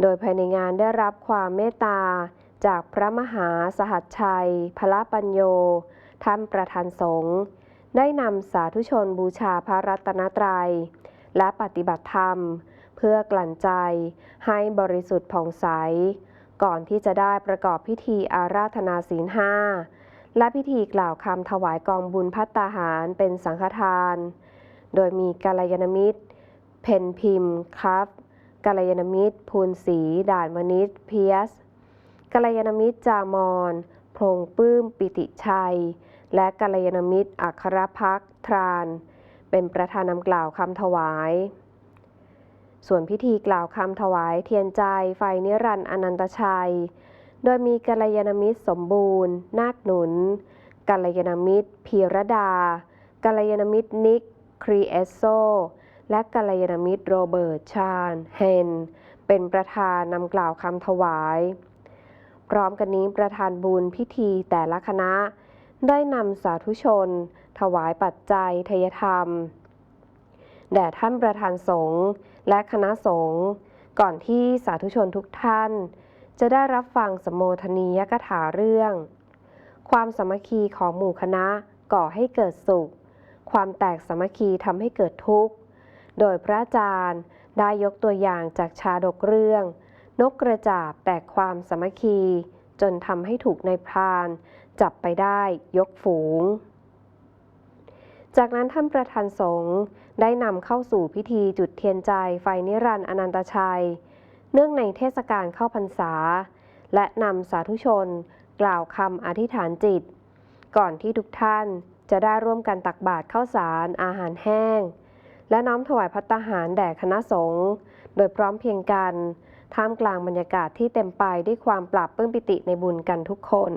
โดยภายในงานได้รับความเมตตา จากพระมหาสหัสชัย พระปัญโย ท่านประธานสงฆ์ได้นำสาธุชนบูชาพระรัตนตรัย และปฏิบัติธรรม เพื่อกลั่นใจให้บริสุทธิ์ผ่องใส ก่อนที่จะได้ประกอบพิธีอาราธนาศีลห้าและพิธีกล่าวคำถวายกองบุญพัตตาหารเป็นสังฆทาน โดยมีกัลยาณมิตร เพนพิมพ์ครับ กัลยาณมิตร ภูลศรีด่านมนิตเพียสกัลยาณมิตรจามอนพงปื้มปิติชัย และกัลยาณมิตรอัครพักทราน เป็นประธานนำกล่าวคำถวาย ส่วนพิธีกล่าวคำถวายเทียนใจไฟนิรันดร์อนันตชัย โดยมีกัลยาณมิตรสมบูรณ์ นาคหนุนกัลยาณมิตรพีรดากัลยาณมิตรนิกครีเอสโซ และกัลยาณมิตรโรเบิร์ต ชาญ เฮน เป็นประธานนำกล่าวคำถวาย พร้อมกันนี้ประธานบุญพิธีแต่ละคณะ ได้นำสาธุชน ถวายปัจจัยทยธรรม แด่ท่านประธานสงฆ์และคณะสงฆ์ก่อนที่สาธุชนทุกท่าน จะได้รับฟังสมโภชนียกถาเรื่อง ความสมัคคีของหมู่คณะก่อให้เกิดสุข ความแตกสมัคคีทำให้เกิดทุกข์ โดยพระอาจารย์ได้ยกตัวอย่างจากชาดกเรื่อง นกกระจาบแตกความสมัคคี จนทำให้ถูกในพราน จับไปได้ยกฝูง จากนั้นท่านประธานสงฆ์ได้นำเข้าสู่พิธีจุดเทียนใจไฟนิรันดร์อนันตชัย เนื่องในเทศกาลเข้าพรรษา และนำสาธุชน กล่าวคำอธิษฐานจิต ก่อนที่ทุกท่านจะได้ร่วมกันตักบาตรข้าวสารอาหารแห้ง และน้อมถวายพัตตาหารแด่คณะสงฆ์โดยพร้อมเพียงกัน ท่ามกลางบรรยากาศที่เต็มไปด้วยความปราบปลื้มปิติในบุญกันทุกคน